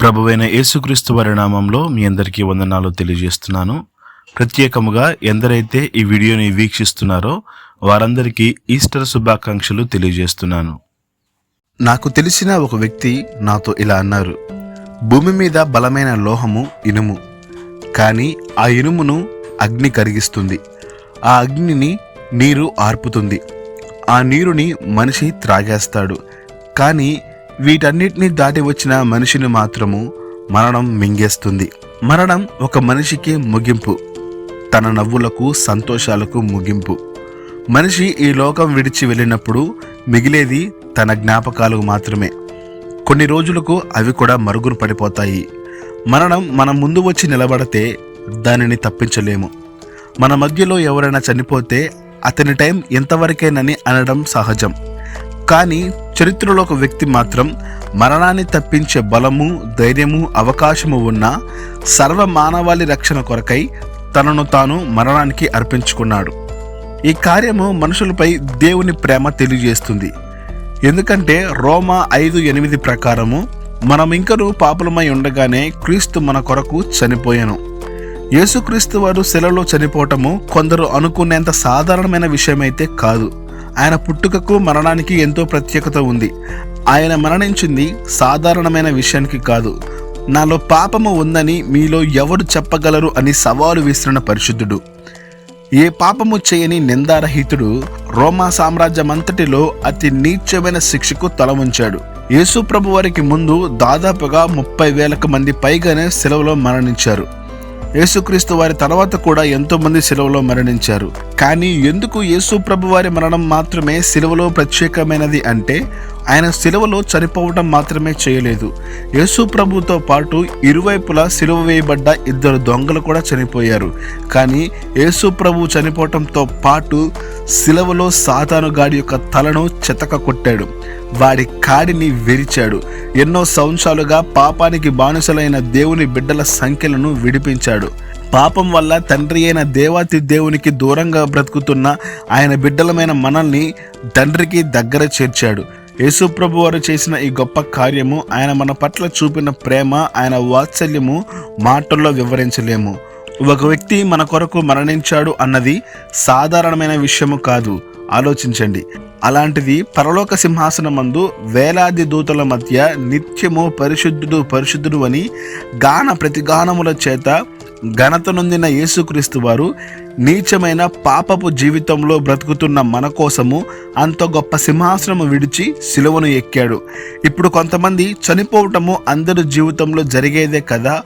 ప్రభువైన యేసుక్రీస్తు వారి నామంలో మీ అందరికీ వందనాలు తెలియజేస్తున్నాను. ప్రత్యేకముగా ఎందరైతే ఈ వీడియోని వీక్షిస్తున్నారో వారందరికీ ఈస్టర్ శుభాకాంక్షలు తెలియజేస్తున్నాను. నాకు తెలిసిన ఒక వ్యక్తి నాతో ఇలా అన్నారు భూమి మీద బలమైన లోహము ఇనుము కానీ ఆ ఇనుమును అగ్ని కరిగిస్తుంది. ఆ అగ్నిని నీరు ఆర్పుతుంది. ఆ నీరుని మనిషి త్రాగేస్తాడు. కానీ వీటన్నిటిని దాటి వచ్చిన మనిషిని మాత్రము మరణం మింగేస్తుంది. మరణం ఒక మనిషికి ముగింపు తన నవ్వులకు సంతోషాలకు ముగింపు. మనిషి ఈ లోకం విడిచి వెళ్ళినప్పుడు మిగిలేది తన జ్ఞాపకాలు మాత్రమే. కొన్ని రోజులకు అవి కూడా మరుగున పడిపోతాయి. మరణం మన ముందు వచ్చి నిలబడితే దానిని తప్పించలేము. మన మధ్యలో ఎవరైనా చనిపోతే అతని టైం ఎంతవరకేనని అనడం సహజం. కానీ చరిత్రలో ఒక వ్యక్తి మాత్రం మరణాన్ని తప్పించే బలము ధైర్యము అవకాశము ఉన్న సర్వ మానవాళి రక్షణ కొరకై తనను తాను మరణానికి అర్పించుకున్నాడు. ఈ కార్యము మనుషులపై దేవుని ప్రేమ తెలియజేస్తుంది. ఎందుకంటే రోమా ఐదు ఎనిమిది ప్రకారము మనం ఇంకనూ పాపులమై ఉండగానే క్రీస్తు మన కొరకు చనిపోయాను. యేసుక్రీస్తు వారు శిలలో చనిపోవటము కొందరు అనుకునేంత సాధారణమైన విషయమైతే కాదు. ఆయన పుట్టుకకు మరణానికి ఎంతో ప్రత్యేకత ఉంది. ఆయన మరణించింది సాధారణమైన విషయానికి కాదు. నాలో పాపము ఉందని మీలో ఎవరు చెప్పగలరు అని సవాలు విసిరిన పరిశుద్ధుడు. ఏ పాపము చేయని నిందారహితుడు రోమా సామ్రాజ్యమంతటిలో అతి నీచమైన శిక్షకు తల ఉంచాడు యేసు వారికి ముందు దాదాపుగా ముప్పై వేలకు మంది పైగానే సెలవులో మరణించారు. యేసుక్రీస్తు వారి తర్వాత కూడా ఎంతో మంది సిలువలో మరణించారు. కానీ ఎందుకు యేసు ప్రభు వారి మరణం మాత్రమే సిలువలో ప్రత్యేకమైనది అంటే ఆయన సిలువలో చనిపోవడం మాత్రమే చేయలేదు. యేసు ప్రభుతో పాటు ఇరువైపులా సిలువ వేయబడ్డ ఇద్దరు దొంగలు కూడా చనిపోయారు. కానీ యేసు ప్రభు చనిపోవటంతో పాటు సిలువలో సాతాను గాడి యొక్క తలను చెతక కొట్టాడు. వాడి కాడిని విరిచాడు. ఎన్నో సంవత్సరాలుగా పాపానికి బానిసలైన దేవుని బిడ్డల సంఖ్యలను విడిపించాడు. పాపం వల్ల తండ్రి అయిన దేవాతి దేవునికి దూరంగా బ్రతుకుతున్న ఆయన బిడ్డలమైన మనల్ని తండ్రికి దగ్గర చేర్చాడు. యేసుప్రభు వారు చేసిన ఈ గొప్ప కార్యము ఆయన మన పట్ల చూపిన ప్రేమ ఆయన వాత్సల్యము మాటల్లో వివరించలేము. ఒక వ్యక్తి మన కొరకు మరణించాడు అన్నది సాధారణమైన విషయము కాదు. ఆలోచించండి. అలాంటిది పరలోక సింహాసనమందు వేలాది దూతల మధ్య నిత్యము పరిశుద్ధుడు పరిశుద్ధుడు అని గాన ప్రతిగానముల చేత ఘనత నొందిన యేసుక్రీస్తు వారు నీచమైన పాపపు జీవితంలో బ్రతుకుతున్న మన కోసము అంత గొప్ప సింహాసనము విడిచి సిలువను ఎక్కాడు. ఇప్పుడు కొంతమంది చనిపోవటము అందరి జీవితంలో జరిగేదే కదా.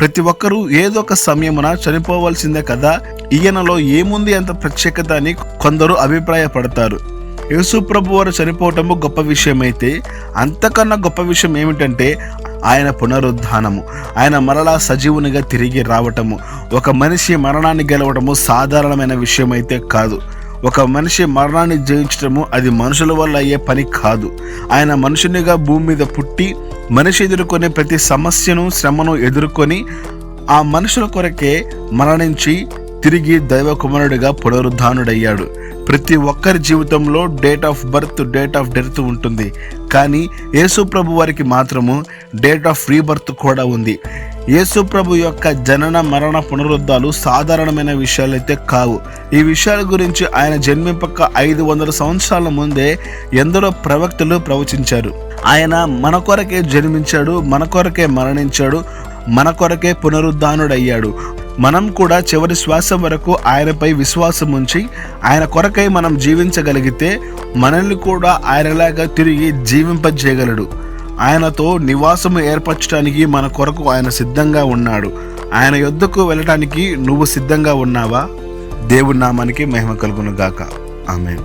ప్రతి ఒక్కరూ ఏదో ఒక సమయమున చనిపోవాల్సిందే కదా. ఈయనలో ఏముంది అంత ప్రత్యేకత అని కొందరు అభిప్రాయపడతారు. యేసుప్రభు వారు చనిపోవటము గొప్ప విషయమైతే అంతకన్నా గొప్ప విషయం ఏమిటంటే ఆయన పునరుద్ధానము. ఆయన మరలా సజీవునిగా తిరిగి రావటము. ఒక మనిషి మరణాన్ని గెలవటము సాధారణమైన విషయం అయితే కాదు. ఒక మనిషి మరణాన్ని జయించటము అది మనుషుల వల్ల అయ్యే పని కాదు. ఆయన మనుషునిగా భూమి మీద పుట్టి మనిషి ఎదుర్కొనే ప్రతి సమస్యను శ్రమను ఎదుర్కొని ఆ మనుషుల కొరకే మరణించి తిరిగి దైవ కుమారుడిగా పునరుద్ధానుడయ్యాడు. ప్రతి ఒక్కరి జీవితంలో date of birth date of death ఉంటుంది. కానీ యేసు ప్రభు వారికి మాత్రము డేట్ ఆఫ్ రీబర్త్ కూడా ఉంది. యేసు ప్రభు యొక్క జనన మరణ పునరుద్ధాలు సాధారణమైన విషయాలైతే కావు. ఈ విషయాల గురించి ఆయన జన్మింపక ఐదు వందల సంవత్సరాల ముందే ఎందరో ప్రవక్తలు ప్రవచించారు. ఆయన మన కొరకే జన్మించాడు మన కొరకే మరణించాడు మన కొరకే పునరుద్ధానుడయ్యాడు. మనం కూడా చివరి శ్వాస వరకు ఆయనపై విశ్వాసం ఉంచి ఆయన కొరకై మనం జీవించగలిగితే మనల్ని కూడా ఆయనలాగా తిరిగి జీవింపజేయగలడు. ఆయనతో నివాసము ఏర్పరచడానికి మన కొరకు ఆయన సిద్ధంగా ఉన్నాడు. ఆయన యొద్దకు వెళ్ళటానికి నువ్వు సిద్ధంగా ఉన్నావా? దేవుడి నామానికి మహిమ కలుగును గాక ఆమె